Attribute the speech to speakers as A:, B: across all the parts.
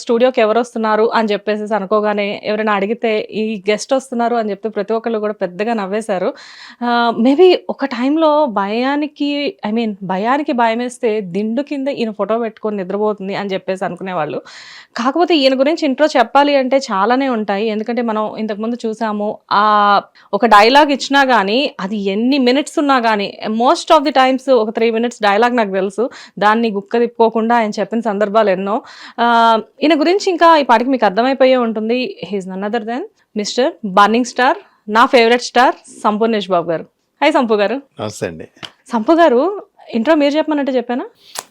A: స్టూడియోకి ఎవరు వస్తున్నారు అని చెప్పేసి అనుకోగానే ఎవరైనా అడిగితే ఈ గెస్ట్ వస్తున్నారు అని చెప్తే ప్రతి ఒక్కళ్ళు కూడా పెద్దగా నవ్వేశారు. మేబీ ఒక టైంలో భయానికి ఐ మీన్ భయానికి భయం వేస్తే దిండు కింద ఈయన ఫోటో పెట్టుకొని నిద్రపోతుంది అని చెప్పేసి అనుకునేవాళ్ళు. కాకపోతే ఈయన గురించి ఇంట్రో చెప్పాలి అంటే చాలానే ఉంటాయి. ఎందుకంటే మనం ఇంతకుముందు చూసాము ఆ ఒక డైలాగ్ ఇచ్చినా కానీ అది ఎన్ని మినిట్స్ ఉన్నా కానీ మోస్ట్ ఆఫ్ ది టైమ్స్ ఒక త్రీ మినిట్స్ డైలాగ్ నాకు తెలుసు. దాన్ని గుక్క తిప్పుకోకుండా ఆయన చెప్పిన సందర్భాలు ఎన్నో. ఈయన గురించి ఇంకా ఈ పాటికి మీకు అర్థమైపోయే ఉంటుంది. He's none other than mister burning star నా ఫేవరెట్ స్టార్ సంపూర్ణేష్ బాబు గారు. హాయ్ సంపు గారు.
B: నమస్తే అండి.
A: సంపు గారు ఇంట్రో మీరు చెప్పమన్నట్టు చెప్పానా?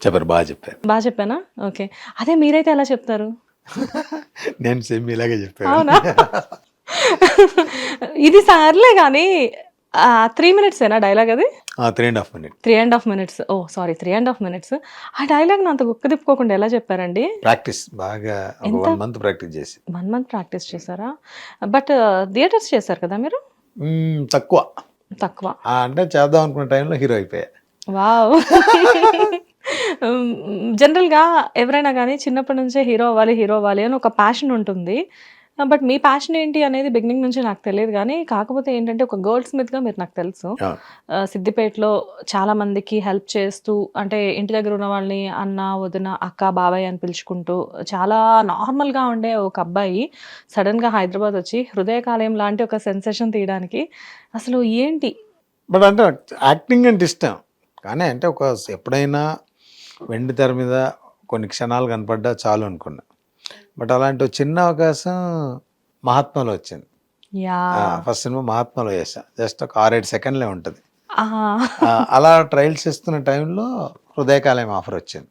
B: చెప్పారు బాగా చెప్పారు.
A: బాగా చెప్పానా? ఓకే. అదే మీరైతే ఎలా చెప్తారు?
B: నేను సేమ్ ఇలాగే చెప్పాను.
A: అవునా? ఇది సార్లే కానీ త్రీ మినిట్స్ ఏనా డైలాగ్ అది?
B: Three and half minute
A: three and half minutes oh sorry three and half minutes ఆ డైలాగ్ అంత గుక్క తిప్పుకోకుండా ఎలా చెప్పారండి?
B: ప్రాక్టీస్ బాగా? వన్ మంత్ ప్రాక్టీస్ చేసి.
A: వన్ మంత్ ప్రాక్టీస్ చేశారా? బట్ థియేటర్స్ చేశారు కదా మీరు?
B: తక్కువ.
A: తక్కువ.
B: అంటే చేద్దాం అనుకున్న టైంలో హీరో అయిపోయా.
A: వావ్. జనరల్గా ఎవరైనా కానీ చిన్నప్పటి నుంచే హీరో అవ్వాలి హీరో అవ్వాలి అని ఒక ప్యాషన్ ఉంటుంది. బట్ మీ ప్యాషన్ ఏంటి అనేది బిగినింగ్ నుంచి నాకు తెలియదు కానీ కాకపోతే ఏంటంటే ఒక గోల్డ్ స్మిత్గా మీరు నాకు తెలుసు. సిద్దిపేటలో చాలా మందికి హెల్ప్ చేస్తూ అంటే ఇంటి దగ్గర ఉన్న వాళ్ళని అన్న వదిన అక్క బాబాయ్ అని పిలుచుకుంటూ చాలా నార్మల్గా ఉండే ఒక అబ్బాయి సడన్గా హైదరాబాద్ వచ్చి హృదయకాలయం లాంటి ఒక సెన్సేషన్ తీయడానికి అసలు ఏంటి?
B: బట్ అంటే యాక్టింగ్ అంటే ఇష్టం. కానీ అంటే ఒక ఎప్పుడైనా వెండి తెర మీద కొన్ని క్షణాలు కనపడ్డా చాలు అనుకున్నా. బట్ అలాంటి చిన్న అవకాశం మహాత్మాలో వచ్చింది.
A: యా.
B: ఫస్ట్ సినిమా మహాత్మాలో చేసా జస్ట్ ఒక ఆరేడు సెకండ్లే ఉంటుంది. అలా ట్రయల్స్ ఇస్తున్న టైంలో హృదయకాలయం ఆఫర్ వచ్చింది.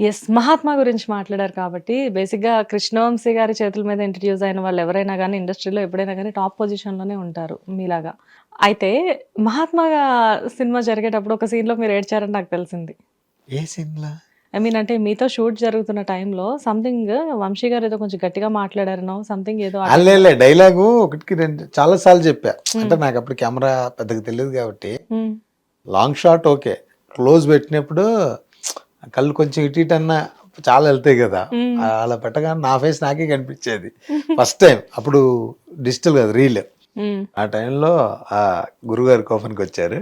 A: ఎస్ మహాత్మా గురించి మాట్లాడారు కాబట్టి బేసిక్గా కృష్ణవంశీ గారి చేతుల మీద ఇంట్రడ్యూస్ అయిన వాళ్ళు ఎవరైనా కానీ ఇండస్ట్రీలో ఎప్పుడైనా కానీ టాప్ పొజిషన్లోనే ఉంటారు మీలాగా. అయితే మహాత్మా సినిమా జరిగేటప్పుడు ఒక సీన్లో మీరు ఏడ్చారని నాకు తెలిసింది.
B: ఏ సీన్లా?
A: ఐ మీన్ అంటే మీతో షూట్ జరుగుతున్న టైంలో సంథింగ్ వంశీ గారు ఏదో కొంచెం గట్టిగా మాట్లాడారనో సంథింగ్ ఏదో
B: అల్లేలే డైలాగు ఒకటికి రెండు చాలా సార్లు చెప్పా. అంటే నాకు అప్పుడు కెమెరా పెద్దగా తెలియదు కాబట్టి. లాంగ్ షాట్ ఓకే క్లోజ్ పెట్టినప్పుడు కళ్ళు కొంచెం ఇటు ఇటు అన్నా చాలా వెళ్తాయి కదా.
A: మ్మ్.
B: అలా పెట్టగానే నా ఫేస్ నాకే కనిపించేది. ఫస్ట్ టైం అప్పుడు డిజిటల్ కదా రీల్. ఆ టైంలో ఆ గురుగారు కోపనికి వచ్చారు.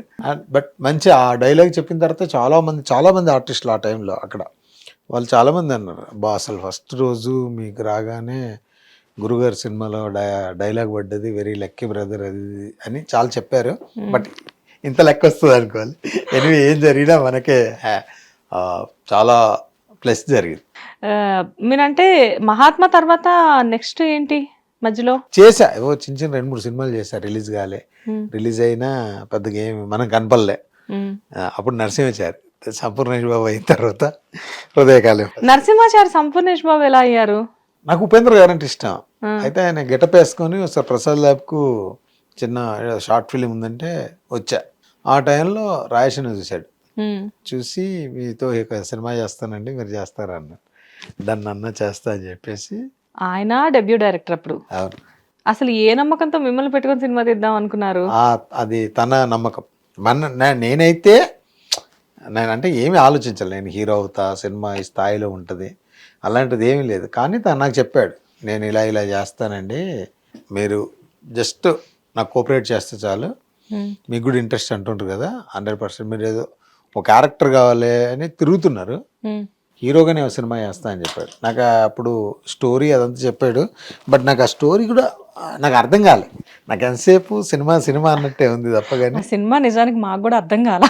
B: బట్ మంచి ఆ డైలాగ్ చెప్పిన తర్వాత చాలా మంది చాలా మంది ఆర్టిస్టులు ఆ టైంలో అక్కడ. వాళ్ళు చాలా మంది అన్నారు బా అసలు ఫస్ట్ రోజు మీకు రాగానే గురుగారు సినిమాలో డైలాగ్ పడ్డది వెరీ లక్కీ బ్రదర్ అది అని చాలా చెప్పారు. బట్ ఇంత లెక్క వస్తుంది అనుకోవాలి. ఎనివే ఏం జరిగినా మనకే చాలా ప్లస్ జరిగింది.
A: మీరంటే మహాత్మా తర్వాత నెక్స్ట్ ఏంటి? మధ్యలో?
B: చేసా ఏవో చిన్న చిన్న రెండు మూడు సినిమాలు చేశా. రిలీజ్ కాలే. రిలీజ్ అయినా పెద్దగా ఏమి మనం కనపడలే. అప్పుడు నరసింహాచారి సంపూర్ణేష్ బాబు అయిన తర్వాత హృదయకాలం
A: నరసింహాచారి సంపూర్ణేష్ బాబు ఎలా అయ్యారు?
B: నాకు ఉపేంద్ర గారు అంటే ఇష్టం. అయితే ఆయన గెటప్ వేసుకొని ఒకసారి ప్రసాద్ ల్యాబ్కు చిన్న షార్ట్ ఫిలిం ఉందంటే వచ్చా. ఆ టైంలో రాయసిన చూశాడు. చూసి మీతో సినిమా చేస్తానండి మీరు చేస్తారా అన్న దాన్ని అన్న చేస్తా అని చెప్పేసి
A: ఆయన డెబ్యూ డైరెక్టర్ అప్పుడు.
B: అవును.
A: అసలు ఏ నమ్మకంతో మిమ్మల్ని పెట్టుకొని సినిమా తీద్దాం అనుకున్నారు?
B: అది తన నమ్మకం. మన నేనైతే నేను అంటే ఏమి ఆలోచించాలి నేను హీరో అవుతా సినిమా ఈ స్థాయిలో ఉంటుంది అలాంటిది ఏమీ లేదు. కానీ తను నాకు చెప్పాడు నేను ఇలా ఇలా చేస్తానండి. మీరు జస్ట్ నాకు కోఆపరేట్ చేస్తే చాలు. మీకు కూడా ఇంట్రెస్ట్ అంటుంటారు కదా హండ్రెడ్ పర్సెంట్. మీరు ఏదో ఒక క్యారెక్టర్ కావాలి అని తిరుగుతున్నారు. హీరోగానే ఒక సినిమా చేస్తా అని చెప్పాడు. నాకు అప్పుడు స్టోరీ అదంతా చెప్పాడు. బట్ నాకు ఆ స్టోరీ కూడా నాకు అర్థం కాలే. నాకు ఎంతసేపు సినిమా సినిమా అన్నట్టే ఉంది తప్ప
A: ఆ
B: కానీ
A: సినిమా నిజానికి మాకు కూడా అర్థం కాల.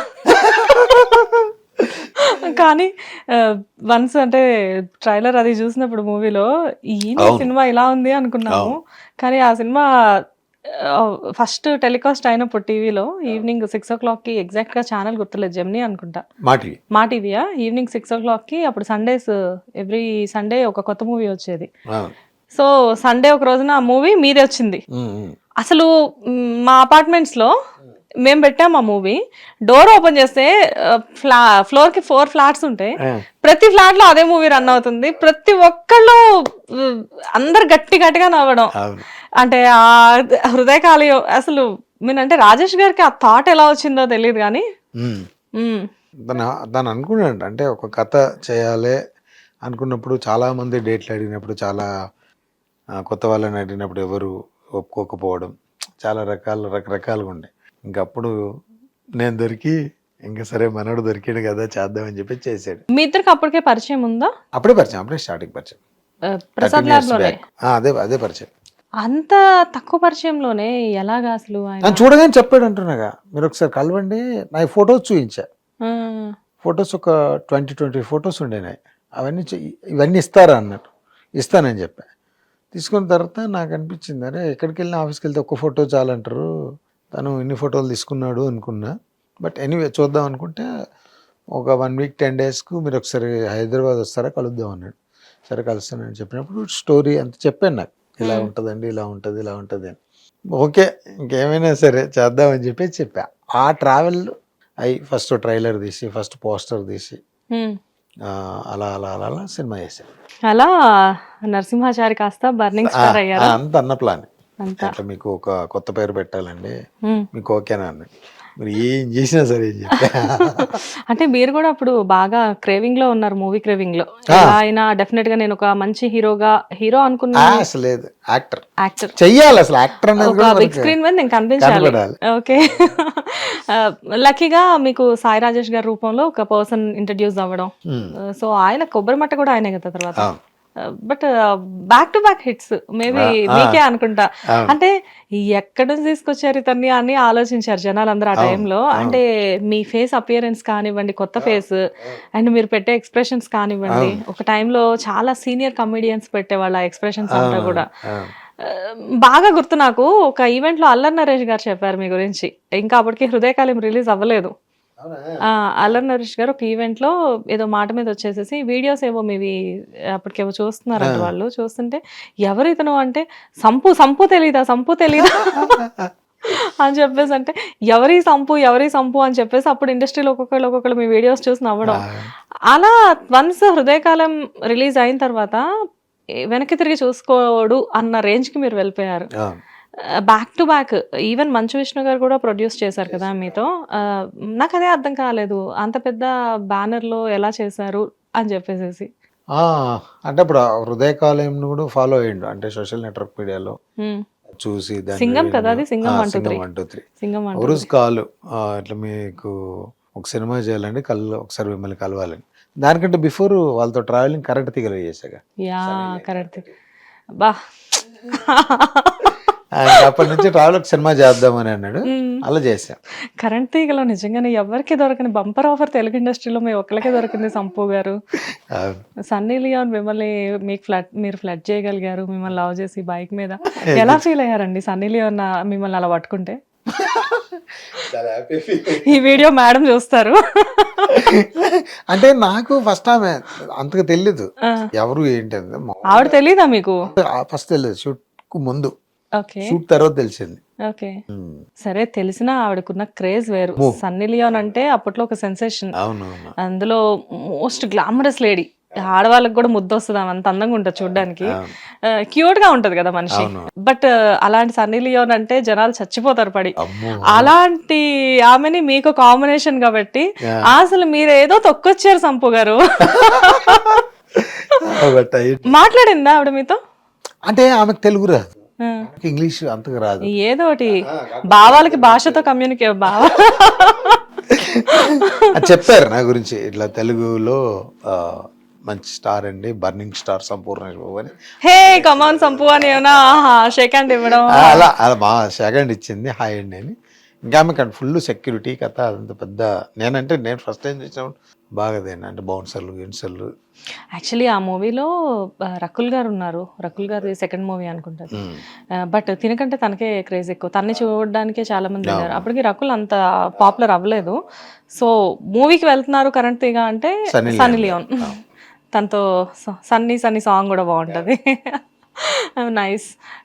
A: కానీ వన్స్ అంటే ట్రైలర్ అది చూసినప్పుడు మూవీలో ఈ. సినిమా ఇలా ఉంది అనుకున్నాము. కానీ ఆ సినిమా ఫస్ట్ టెలికాస్ట్ అయినప్పుడు టీవీలో ఈవినింగ్ సిక్స్ ఓ క్లాక్కి ఎగ్జాక్ట్గా ఛానల్ గుర్తులేదు జెమ్నీ అనుకుంటా. మా టీవీయా? ఈవినింగ్ సిక్స్ ఓ క్లాక్కి అప్పుడు సండేస్ ఎవ్రీ సండే ఒక కొత్త మూవీ వచ్చేది. సో సండే ఒక రోజున ఆ మూవీ మీదే వచ్చింది. అసలు మా అపార్ట్మెంట్స్లో మేము పెట్టాం ఆ మూవీ. డోర్ ఓపెన్ చేస్తే ఫ్లా ఫ్లోర్కి ఫోర్ ఫ్లాట్స్ ఉంటాయి ప్రతి ఫ్లాట్లో అదే మూవీ రన్ అవుతుంది. ప్రతి ఒక్కళ్ళు అందరు గట్టి గట్టిగా నవ్వడం. అంటే ఆ హృదయకాలి అసలు మీనంటే రాజేష్ గారికి ఆ థాట్ ఎలా వచ్చిందో తెలియదు కానీ.
B: తను అనుకున్నాడు అంటే ఒక కథ చేయాలి అనుకున్నప్పుడు చాలా మంది డేట్లు అడిగినప్పుడు చాలా కొత్త వాళ్ళని అడిగినప్పుడు ఎవరు ఒప్పుకోకపోవడం. చాలా రకాల రకరకాలుగా ఉండే. ఇంకా అప్పుడు నేను దొరికి ఇంకా సరే మనోడు దొరికాడు కదా చేద్దామని చెప్పి చేసాడు
A: మీ ఇద్దరికి అప్పటికే పరిచయం ఉందా?
B: అప్పుడే పరిచయం అప్పుడే స్టార్టింగ్ పరిచయం.
A: ఆ, ప్రసాద్
B: 13 years
A: ల్యాబ్లోనే
B: back. ఆ, అదే అదే పరిచయం.
A: అంత తక్కువ పరిచయంలోనే ఎలాగా అసలు ఆయన?
B: నన్ను చూడగానే చెప్పాడు అంటున్నాగా మీరు ఒకసారి కలవండి నా ఫొటోస్ చూపించా
A: ఆ,
B: ఫొటోస్ ఒక ట్వంటీ ట్వంటీ ఫొటోస్ ఉండేనాయి అవన్నీ చే- ఇవన్నీ ఇస్తారా అన్నట్టు. ఇస్తానని చెప్పా. తీసుకున్న తర్వాత నాకు అనిపించింది అరే ఎక్కడికి వెళ్ళినా ఆఫీస్కి వెళ్తే ఒక్క ఫోటో చాలంటారు. తను ఇన్ని ఫోటోలు తీసుకున్నాడు అనుకున్నా. బట్ ఎనీవే చూద్దాం అనుకుంటే ఒక వన్ వీక్ టెన్ డేస్కు మీరు ఒకసారి హైదరాబాద్ వస్తారా కలుద్దాం అన్నాడు. సరే కలుస్తానని చెప్పినప్పుడు స్టోరీ అంత చెప్పాను నాకు. ఇలా
A: Hmm.
B: ఉంటుందండి ఇలా ఉంటుంది ఇలా ఉంటుంది అని. ఓకే ఇంకేమైనా సరే చేద్దామని చెప్పి చెప్పా. ఆ ట్రావెల్ అయి ఫస్ట్ ట్రైలర్ తీసి ఫస్ట్ పోస్టర్ తీసి. ఆ, అలా అలా అలా అలా సినిమా చేశాను
A: అలా నరసింహాచారి కాస్త బర్నింగ్ స్టార్ అయ్యారు?
B: అంత అన్న ప్లాన్ అట్లా మీకు ఒక కొత్త పేరు పెట్టాలండి. మీకు ఓకేనా అని మీరు ఏం చేసినా సరే
A: అంటే మీరు కూడా అప్పుడు బాగా క్రేవింగ్లో ఉన్నారు మూవీ క్రేవింగ్లో.
B: ఆ.
A: ఎలా అయినా డెఫినెట్గా నేను ఒక మంచి హీరోగా హీరో అనుకున్న.
B: అసలు లేదు. యాక్టర్.
A: యాక్టర్.
B: చెయ్యాలి అసలు. యాక్టర్
A: బిగ్ స్క్రీన్ మీద నేను కనిపించాలి ఓకే లక్కీగా మీకు సాయి రాజేష్ గారి రూపంలో ఒక పర్సన్ ఇంట్రడ్యూస్ అవ్వడం. సో ఆయన కొబ్బరి మట్ట కూడా ఆయనే కదా తర్వాత. But back to back hits maybe. మీకే అనుకుంటా. అంటే ఎక్కడి నుంచి తీసుకొచ్చారు ఇతన్ని అని ఆలోచించారు జనాలు అందరూ ఆ టైంలో. అంటే మీ ఫేస్ అపియరెన్స్ కానివ్వండి కొత్త ఫేస్ అండ్ మీరు పెట్టే ఎక్స్ప్రెషన్స్ కానివ్వండి. ఒక టైంలో చాలా సీనియర్ కమెడియన్స్ పెట్టేవాళ్ళ ఎక్స్ప్రెషన్స్ అంతా కూడా బాగా గుర్తు నాకు ఒక ఈవెంట్లో అల్లర్ నరేష్ గారు చెప్పారు మీ గురించి ఇంకా అప్పటికి హృదయకాలం రిలీజ్ అవ్వలేదు అల్లర్ నరేష్ గారు ఒక ఈవెంట్లో ఏదో మాట మీద వచ్చేసేసి వీడియోస్ ఏవో మీవి అప్పటికేవో చూస్తున్నారంట. వాళ్ళు. చూస్తుంటే ఎవరు ఇతను అంటే సంపు సంపు తెలీదా సంపు తెలీదా? అని చెప్పేసి అంటే ఎవరి సంపు ఎవరి సంపు అని చెప్పేసి అప్పుడు ఇండస్ట్రీలో ఒక్కొక్కళ్ళు ఒక్కొక్కళ్ళు మీ వీడియోస్ చూసి నవ్వడం. అలా వన్స్ హృదయకాలం రిలీజ్ అయిన తర్వాత వెనక్కి తిరిగి చూసుకోడు అన్న రేంజ్కి మీరు వెళ్ళిపోయారు. Back to back even Manchu Vishnu గారు కూడా ప్రొడ్యూస్ చేశారు కదా మీతో. ఆ, నాకు అదే అర్థం కాలేదు. అంత పెద్ద బ్యానర్లో ఎలా చేశారు అని చెప్పేసి
B: ఆ, అంటే ఇప్పుడు ఆ హృదయకాలయం కూడా ఫాలో అయ్యిండు. అంటే సోషల్ నెట్వర్క్ మీడియాలో చూసి
A: సింగం కదా అది? సింగం
B: ఆ,
A: one two
B: సింగం కాలు ఇట్లా మీకు ఒక సినిమా చేయాలండి కళ్ళు ఒకసారి మిమ్మల్ని కలవాలని దానికంటే బిఫోర్ వాళ్ళతో ట్రావెలింగ్ కరెక్ట్ తీగలు చేశాగా
A: యా కరెక్ట్ బా.
B: అప్పటి నుంచి ట్రావెల్ సినిమా చేద్దామని అన్నాడు. అలా చేశాం.
A: కరెంట్ తీగలో నిజంగానే ఎవరికి దొరకని బంపర్ ఆఫర్ తెలుగు ఇండస్ట్రీలో మీ ఒక్కరికే దొరికింది సంపు గారు. సన్నీ లియోన్ మిమ్మల్ని మీకు ఫ్లడ్ మీరు ఫ్లడ్ చేయగలిగారు మిమ్మల్ని లవ్ చేసి బైక్ మీద. ఎలా ఫీల్ అయ్యారండి సన్నీ లియోన్ నా- మిమ్మల్ని అలా పట్టుకుంటే? ఈ వీడియో మేడం చూస్తారు.
B: అంటే నాకు ఫస్ట్ ఆమె అంతగా తెలీదు. ఎవరు ఏంటి
A: ఆవిడ తెలీదా మీకు?
B: ఫస్ట్ తెలియదు షూట్కు ముందు. షూట్ తర్వాత తెలిసింది.
A: ఓకే. సరే తెలిసిన ఆవిడకున్న క్రేజ్ వేరు. సన్నీ లియోన్ అంటే అప్పట్లో ఒక సెన్సేషన్. అందులో మోస్ట్ గ్లామరస్ లేడీ. ఆడవాళ్ళకి కూడా ముద్ద వస్తుంది అంత అందంగా ఉంటుంది చూడడానికి. క్యూట్గా ఉంటది కదా మనిషి. బట్ అలాంటి సన్నీ లియోన్ అంటే జనాలు చచ్చిపోతారు పడి. అలాంటి ఆమెని మీకు కాంబినేషన్ కాబట్టి. అసలు మీరు ఏదో తొక్కొచ్చారు సంపు గారు. మాట్లాడిందా ఆవిడ మీతో?
B: అంటే ఆమెకు తెలుగు రాదు. ఇంగ్లీష్ అంతగా రాదు.
A: ఏదో ఒకటి. భావాలకి భాషతో కమ్యూనికే భావ.
B: చెప్పారు నా గురించి. ఇట్లా తెలుగులో మంచి స్టార్ అండి బర్నింగ్ స్టార్ సంపూర్ణ అని.
A: హే కమాన్ సంపు అని ఏమైనా షేక్ హ్యాండ్ ఇవ్వడం.
B: అలా అలా మా సెకండ్ ఇచ్చింది. హాయ్ అండి అని. ఇంకా ఆమె ఫుల్ సెక్యూరిటీ కథ అదంత పెద్ద నేనంటే నేను ఫస్ట్ టైం చూసినప్పుడు బాగా అంటే బౌన్సర్లు గిన్సర్లు.
A: యాక్చువల్లీ ఆ మూవీలో రకుల్ గారు ఉన్నారు. రకుల్ గారి సెకండ్ మూవీ అనుకుంటారు. బట్ తినకంటే తనకే క్రేజ్ ఎక్కువ. తన్ని చూడడానికే చాలా మంది
B: అవును.
A: అప్పటికి రకుల్ అంత పాపులర్ అవ్వలేదు. సో మూవీకి వెళ్తున్నారు కరెంట్ తీగా అంటే
B: సన్నీ.
A: లియోన్ తనతో సన్నీ సన్నీ సాంగ్ కూడా బాగుంటది. నైస్